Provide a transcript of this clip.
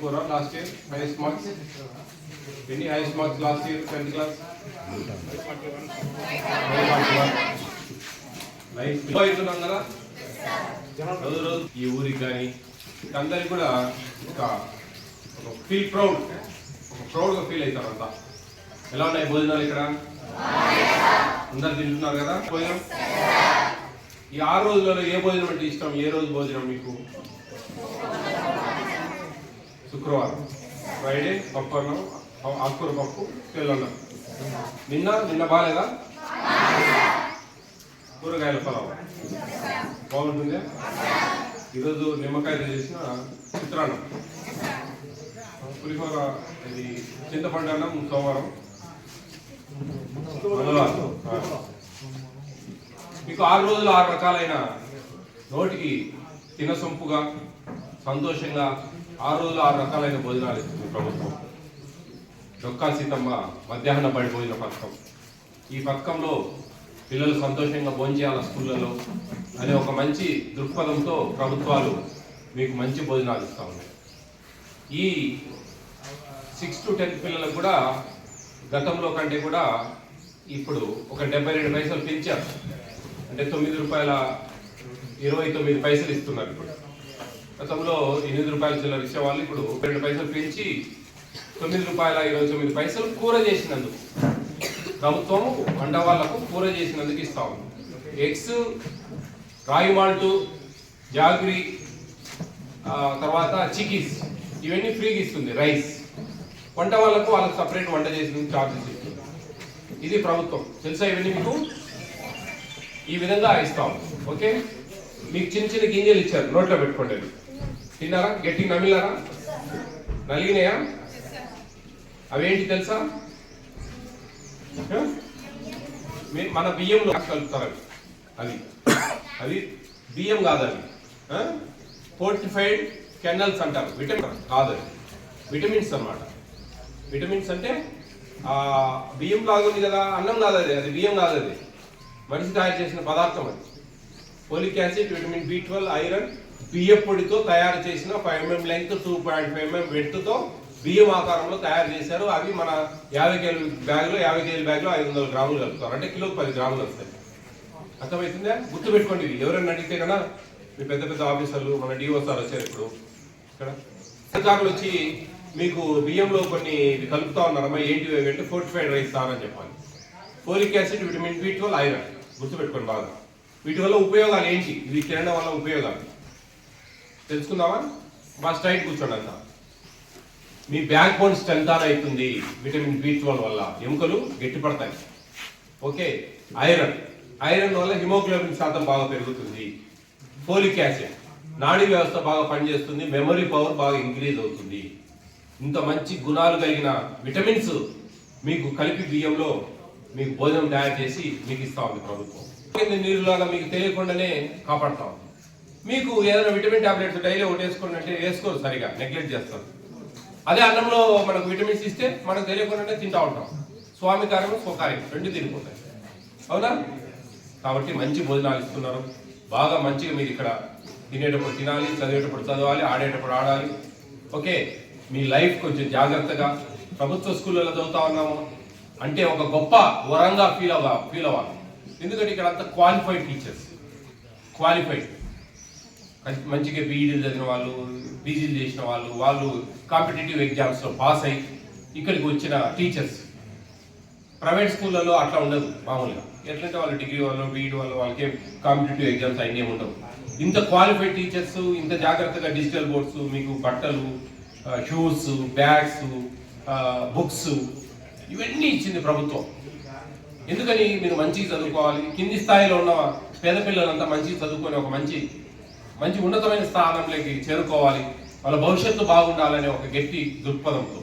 For last year year, highest marks. Any highest last year year, class class? కదా రోజు రోజు ఈ ఊరికి కానీ అందరికి కూడా ఒక ఒక ఫీల్ ప్రౌడ్ ఒక ప్రౌడ్గా ఫీల్ అవుతారు అంతా. ఎలా ఉన్నాయి భోజనాలు ఇక్కడ? అందరు తింటున్నారు కదా? భోజనం? ఈ ఆరు రోజులలో ఏ భోజనం అంటే ఇష్టం? ఏ రోజు భోజనం మీకు? శుక్రవారం. ఫ్రైడే పప్పు అన్నం ఆకుకూర పప్పు తెల్లన్నం. నిన్న నిన్న బాగాలేదా? కూరగాయల పొలం బాగుంటుంది? ఈరోజు నిమ్మకాయలు చేసిన చిత్రాన్నం. పులిహోర ఇది చింతపండు అన్నం సోమవారం. మీకు ఆరు రోజులు ఆరు రకాలైన నోటికి తినసొంపుగా సంతోషంగా ఆరు రోజులు ఆరు రకాలైన భోజనాలు ఇస్తుంది ప్రభుత్వం. డొక్కా సీతమ్మ మధ్యాహ్న బడి భోజన పథకం. ఈ పథకంలో పిల్లలు సంతోషంగా భోంచేయాలి స్కూళ్ళలో అనే ఒక మంచి దృక్పథంతో ప్రభుత్వాలు మీకు మంచి భోజనాలు ఇస్తూ ఉన్నాయి. ఈ సిక్స్ టు టెన్త్ పిల్లలకు కూడా గతంలో కంటే కూడా ఇప్పుడు ఒక డెబ్బై రెండు పైసలు పెంచారు. అంటే తొమ్మిది రూపాయల ఇరవై తొమ్మిది పైసలు ఇస్తున్నారు ఇప్పుడు. గతంలో ఎనిమిది రూపాయల చిల్లర ఇచ్చే వాళ్ళు ఇప్పుడు రెండు పైసలు పెంచి తొమ్మిది రూపాయల ఇరవై తొమ్మిది పైసలు కూర చేసినందుకు. ప్రభుత్వం వంట వాళ్ళకు కూర చేసినందుకు ఇస్తా ఉంది. ఎగ్స్ రాయి మాల్టు జాగ్రీ తర్వాత చికీస్ ఇవన్నీ ఫ్రీగా ఇస్తుంది రైస్. వంట వాళ్ళకు వాళ్ళకి సపరేట్ వంట చేసిన ఛార్జెస్ ఇస్తుంది. ఇది ప్రభుత్వం. తెలుసా ఇవన్నీ మీకు? ఈ విధంగా ఇస్తాం ఓకే? మీకు చిన్న చిన్న గింజలు ఇచ్చారు నోట్లో పెట్టుకోండి. తిన్నారా? గట్టి నమిలారా? నలిగినాయా? అవేంటి తెలుసా? మన బియ్యంలో కలుపుతారు అవి. అవి అవి బియ్యం కాదు అవి ఫోర్టిఫైడ్ కెనల్స్ అంటారు. విటమిన్ కాదు అవి విటమిన్స్ అన్నమాట. విటమిన్స్ అంటే బియ్యం లాగుంది కదా అన్నం కాదు అది అది బియ్యం కాదు అది మనిషి తయారు చేసిన పదార్థం అది. Folic acid vitamin B twelve iron బియ్యం పొడితో తయారు చేసిన five MM length two point five MM వెట్తో బియ్యం ఆకారంలో తయారు చేశారు. అవి మన యాభై కేజీ బ్యాగ్లో యాభై కేజీ బ్యాగ్లో ఐదు వందల గ్రాములు కలుపుతారు. అంటే కిలోకి పది గ్రాములు వస్తాయి. అర్థమవుతుందా? గుర్తు పెట్టుకోండి ఇవి ఎవరైనా అడిగితే కదా మీ పెద్ద పెద్ద ఆఫీసర్లు మన డిఓ సార్ వచ్చారు ఇప్పుడు. ఇక్కడ అధికారులు వచ్చి మీకు బియ్యంలో కొన్ని ఇవి కలుపుతా ఉన్నారమ్మా ఏంటివి అవి అంటే ఫోర్టిఫైడ్ రైస్ అని చెప్పాలి. Folic acid vitamin B twelve iron. గుర్తుపెట్టుకోండి బాగా. వీటి వల్ల ఉపయోగాలు ఏంటి? ఇవి తినడం వల్ల ఉపయోగాలు. తెలుసుకుందామా? బాగా స్ట్రైట్ కూర్చోండి అంతా మీ బ్యాక్ బోన్ స్ట్రెంత్ అవుతుంది విటమిన్ బి ట్వెల్వ్ వల్ల. ఎముకలు గట్టిపడతాయి. ఓకే? ఐరన్. ఐరన్ వల్ల హిమోగ్లోబిన్ శాతం బాగా పెరుగుతుంది. Folic acid. నాడీ వ్యవస్థ బాగా పనిచేస్తుంది మెమరీ పవర్ బాగా ఇంక్రీజ్ అవుతుంది. ఇంత మంచి గుణాలు కలిగిన విటమిన్స్ మీకు కలిపి బియ్యంలో మీకు భోజనం తయారు చేసి మీకు ఇస్తా ఉంది ప్రభుత్వం. నీరులాగా మీకు తెలియకుండానే కాపాడుతా ఉంది. మీకు ఏదైనా విటమిన్ టాబ్లెట్స్ డైలీ ఒకటి వేసుకోండి అంటే వేసుకోరు సరిగా నెగ్లెక్ట్ చేస్తారు. అదే అన్నంలో మనకు విటమిన్స్ ఇస్తే మనకు తెలియకుండానే తింటా ఉంటాం. స్వామి కార్యం స్వకార్యం రెండు తినిపోతాయి. అవునా? కాబట్టి మంచి భోజనాలు ఇస్తున్నారు. బాగా మంచిగా మీరు ఇక్కడ తినేటప్పుడు తినాలి చదివేటప్పుడు చదవాలి ఆడేటప్పుడు ఆడాలి. ఓకే మీ లైఫ్ కొంచెం జాగ్రత్తగా ప్రభుత్వ స్కూళ్ళలో చదువుతా ఉన్నాము. అంటే ఒక గొప్ప వరంగా ఫీల్ అవ్వ ఫీల్ అవ్వాలి. ఎందుకంటే ఇక్కడ అంతా క్వాలిఫైడ్ టీచర్స్ క్వాలిఫైడ్ మంచిగా బీఈడీలు చదివిన వాళ్ళు పీజీలు చేసిన వాళ్ళు వాళ్ళు కాంపిటేటివ్ ఎగ్జామ్స్లో పాస్ అయ్యి ఇక్కడికి వచ్చిన టీచర్స్ ప్రైవేట్ స్కూళ్ళలో అట్లా ఉండదు మామూలుగా. ఎట్లంటే వాళ్ళు డిగ్రీ వాళ్ళు బీఈడి వాళ్ళు వాళ్ళకి కాంపిటేటివ్ ఎగ్జామ్స్ అయినా ఉండవు. ఇంత క్వాలిఫైడ్ టీచర్స్ ఇంత జాగ్రత్తగా డిజిటల్ బోర్డ్స్ మీకు బట్టలు షూస్ బ్యాగ్స్ బుక్స్ ఇవన్నీ ఇచ్చింది ప్రభుత్వం. ఎందుకని మీరు మంచిగా చదువుకోవాలి? కింది స్థాయిలో ఉన్న పేద పిల్లలంతా మంచిగా చదువుకొని ఒక మంచి మంచి ఉన్నతమైన స్థానంలోకి చేరుకోవాలి. వాళ్ళ భవిష్యత్తు బాగుండాలనే ఒక గట్టి దృక్పథంతో.